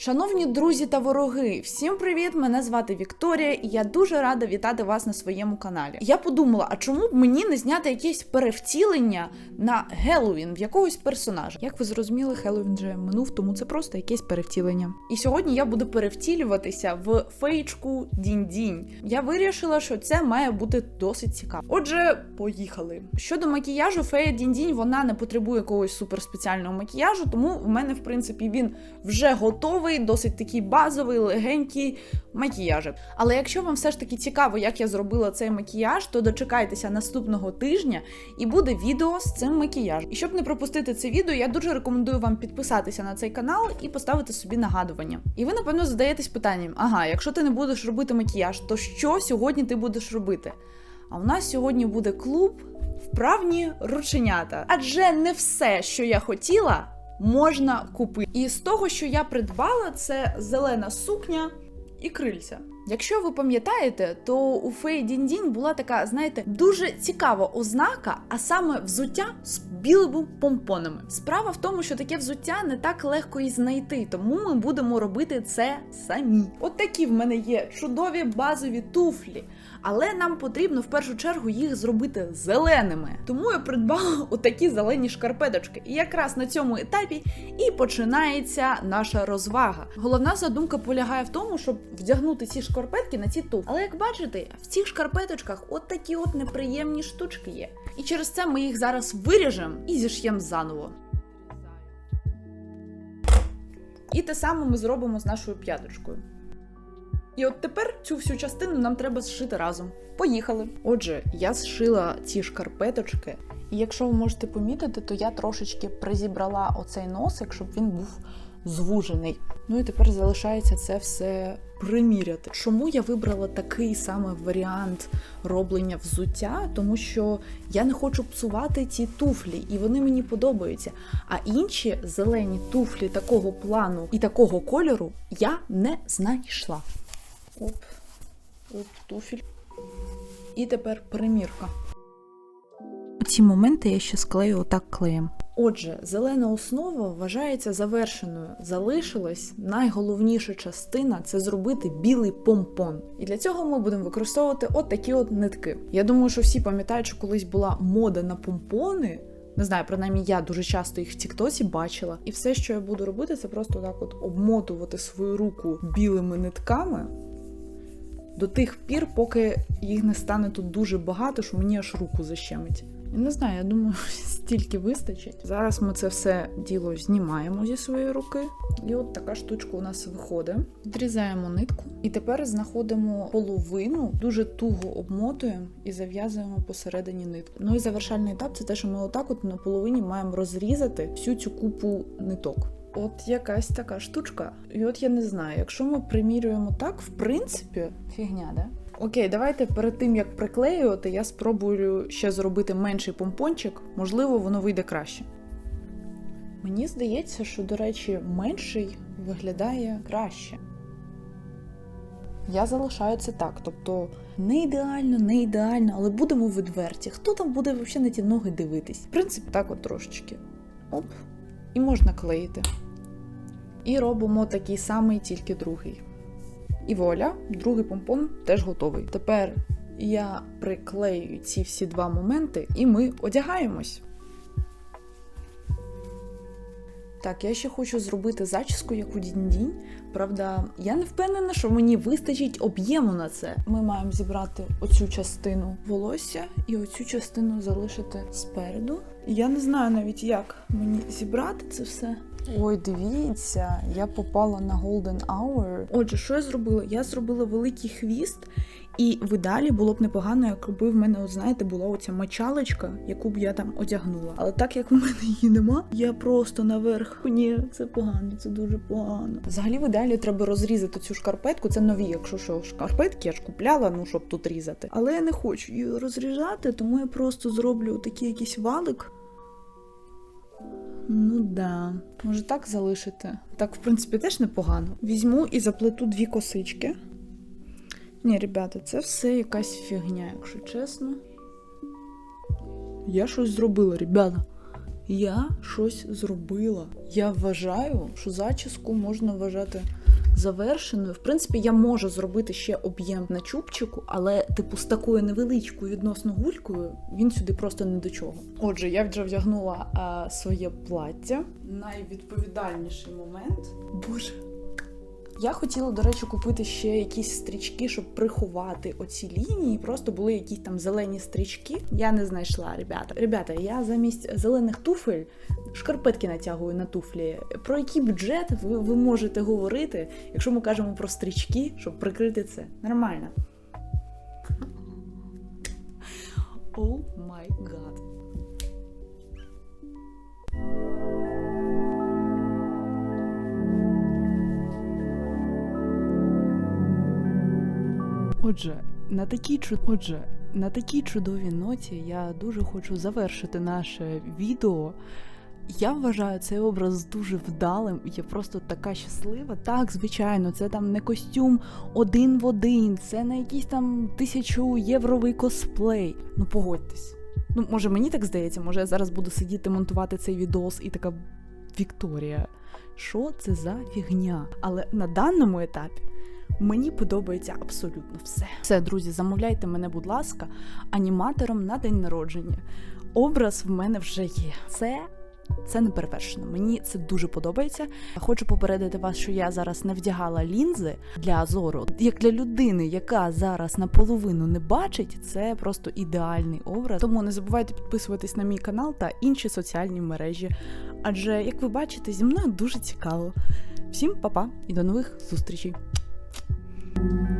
Шановні друзі та вороги, всім привіт! Мене звати Вікторія, і я дуже рада вітати вас на своєму каналі. Я подумала, а чому б мені не зняти якесь перевтілення на Геловін в якогось персонажа? Як ви зрозуміли, Хеллоуін вже минув, тому це просто якесь перевтілення. І сьогодні я буду перевтілюватися в феєчку Дінь-Дінь. Я вирішила, що це має бути досить цікаво. Отже, поїхали. Щодо макіяжу, фея Дінь-Дінь вона не потребує якогось суперспеціального макіяжу, тому в мене, в принципі, він вже готовий, досить такий базовий, легенький макіяжик. Але якщо вам все ж таки цікаво, як я зробила цей макіяж, то дочекайтеся наступного тижня і буде відео з цим макіяжем. І щоб не пропустити це відео, я дуже рекомендую вам підписатися на цей канал і поставити собі нагадування. І ви, напевно, задаєтесь питанням: ага, якщо ти не будеш робити макіяж, то що сьогодні ти будеш робити? А у нас сьогодні буде клуб вправні рученята. Адже не все, що я хотіла, можна купити. І з того, що я придбала, це зелена сукня і крильця. Якщо ви пам'ятаєте, то у Феї Дінь-Дінь була така, знаєте, дуже цікава ознака, а саме взуття з білими помпонами. Справа в тому, що таке взуття не так легко і знайти, тому ми будемо робити це самі. От такі в мене є чудові базові туфлі. Але нам потрібно в першу чергу їх зробити зеленими. Тому я придбала отакі зелені шкарпеточки. І якраз на цьому етапі і починається наша розвага. Головна задумка полягає в тому, щоб вдягнути ці шкарпетки на ці туфлі. Але як бачите, в цих шкарпеточках от такі от неприємні штучки є. І через це ми їх зараз виріжемо і зіш'ємо заново. І те саме ми зробимо з нашою п'яточкою. І от тепер цю всю частину нам треба зшити разом. Поїхали. Отже, я зшила ці шкарпеточки, і якщо ви можете помітити, то я трошечки призібрала оцей носик, щоб він був звужений. Ну і тепер залишається це все приміряти. Чому я вибрала такий саме варіант роблення взуття? Тому що я не хочу псувати ці туфлі, і вони мені подобаються. А інші зелені туфлі такого плану і такого кольору я не знайшла. Оп, оп, туфель. І тепер примірка. Ці моменти я ще склею отак клеєм. Отже, зелена основа вважається завершеною. Залишилась найголовніша частина це зробити білий помпон. І для цього ми будемо використовувати от такі от нитки. Я думаю, що всі пам'ятають, що колись була мода на помпони. Не знаю, принаймні я дуже часто їх в Тіктосі бачила. І все, що я буду робити, це просто так от обмотувати свою руку білими нитками до тих пір, поки їх не стане тут дуже багато, що мені аж руку защемить. Я не знаю, я думаю, стільки вистачить. Зараз ми це все діло знімаємо зі своєї руки. І от така штучка у нас виходить. Відрізаємо нитку. І тепер знаходимо половину, дуже туго обмотуємо і зав'язуємо посередині нитку. Ну і завершальний етап це те, що ми отак от на половині маємо розрізати всю цю купу ниток. От якась така штучка. І от я не знаю, якщо ми примірюємо так, в принципі, фігня, да? Окей, давайте перед тим як приклеювати, я спробую ще зробити менший помпончик, можливо, воно вийде краще. Мені здається, що, до речі, менший виглядає краще. Я залишаю це так, тобто не ідеально, не ідеально, але будемо відверті. Хто там буде взагалі на ті ноги дивитись? В принципі, так от трошечки. Оп. І можна клеїти. І робимо такий самий, тільки другий. І вуаля, другий помпон теж готовий. Тепер я приклею ці всі два моменти, і ми одягаємось. Так, я ще хочу зробити зачіску, як у дінь-дінь. Правда, я не впевнена, що мені вистачить об'єму на це. Ми маємо зібрати оцю частину волосся і оцю частину залишити спереду. Я не знаю навіть, як мені зібрати це все. Ой, дивіться, я попала на Golden Hour. Отже, що я зробила? Я зробила великий хвіст, і в ідеалі було б непогано, якби в мене, от знаєте, була оця мочалочка, яку б я там одягнула. Але так як в мене її нема, я просто наверх. Ні, це погано, це дуже погано. Взагалі, в ідеалі треба розрізати цю шкарпетку. Це нові, якщо що, шкарпетки я ж купляла, ну щоб тут різати. Але я не хочу її розрізати, тому я просто зроблю такий якийсь валик. Ну да, може так залишити. Так, в принципі, теж непогано. Візьму і заплету дві косички. Ні, ребята, це все якась фігня, якщо чесно. Я щось зробила, ребята. я щось зробила. Я вважаю, що зачіску можна вважати завершеною. В принципі, я можу зробити ще об'єм на чубчику, але, типу, з такою невеличкою відносно гулькою він сюди просто не до чого. Отже, я вже вдягнула а, своє плаття. Найвідповідальніший момент. Боже. Я хотіла, до речі, купити ще якісь стрічки, щоб приховати оці лінії. Просто були якісь там зелені стрічки. Я не знайшла, ребята. Ребята, я замість зелених туфель шкарпетки натягую на туфлі. Про який бюджет ви, ви можете говорити, якщо ми кажемо про стрічки, щоб прикрити це? Нормально. О май гад. Отже, на такій чу... Отже, на такій чудовій ноті я дуже хочу завершити наше відео. Я вважаю цей образ дуже вдалим. Я просто така щаслива. Так, звичайно, це там не костюм один в один, це не якийсь там тисячу євровий косплей. Ну погодьтесь. Ну, може, мені так здається, може я зараз буду сидіти монтувати цей відос і така Вікторія. Що це за фігня? Але на даному етапі Мені подобається абсолютно все. Все, друзі, замовляйте мене, будь ласка, аніматором на день народження. Образ в мене вже є. Це. Це не перевершено. Мені це дуже подобається. Хочу попередити вас, що я зараз не вдягала лінзи для зору. Як для людини, яка зараз наполовину не бачить, це просто ідеальний образ. Тому не забувайте підписуватись на мій канал та інші соціальні мережі. Адже, як ви бачите, зі мною дуже цікаво. Всім па-па і до нових зустрічей! Thank you